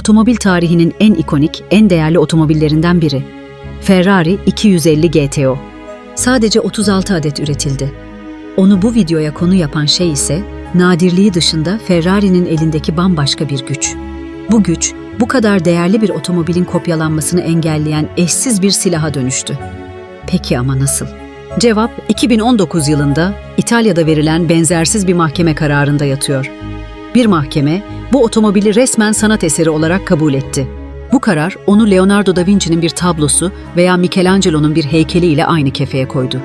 otomobil tarihinin en ikonik, en değerli otomobillerinden biri. Ferrari 250 GTO. Sadece 36 adet üretildi. Onu bu videoya konu yapan şey ise nadirliği dışında Ferrari'nin elindeki bambaşka bir güç. Bu güç, bu kadar değerli bir otomobilin kopyalanmasını engelleyen eşsiz bir silaha dönüştü. Peki ama nasıl? Cevap 2019 yılında İtalya'da verilen benzersiz bir mahkeme kararında yatıyor. Bir mahkeme bu otomobili resmen sanat eseri olarak kabul etti. Bu karar onu Leonardo da Vinci'nin bir tablosu veya Michelangelo'nun bir heykeli ile aynı kefeye koydu.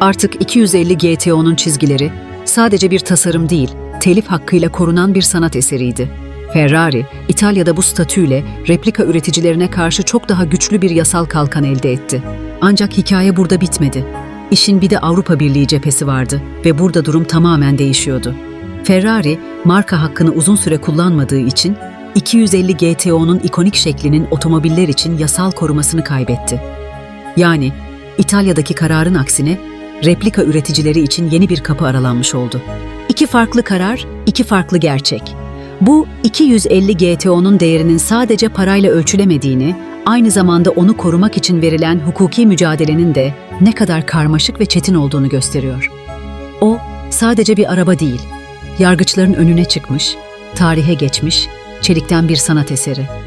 Artık 250 GTO'nun çizgileri sadece bir tasarım değil, telif hakkıyla korunan bir sanat eseriydi. Ferrari, İtalya'da bu statüyle replika üreticilerine karşı çok daha güçlü bir yasal kalkan elde etti. Ancak hikaye burada bitmedi. İşin bir de Avrupa Birliği cephesi vardı ve burada durum tamamen değişiyordu. Ferrari, marka hakkını uzun süre kullanmadığı için 250 GTO'nun ikonik şeklinin otomobiller için yasal korumasını kaybetti. Yani İtalya'daki kararın aksine replika üreticileri için yeni bir kapı aralanmış oldu. İki farklı karar, iki farklı gerçek. Bu 250 GTO'nun değerinin sadece parayla ölçülemediğini, aynı zamanda onu korumak için verilen hukuki mücadelenin de ne kadar karmaşık ve çetin olduğunu gösteriyor. O sadece bir araba değil, yargıçların önüne çıkmış, tarihe geçmiş, çelikten bir sanat eseri.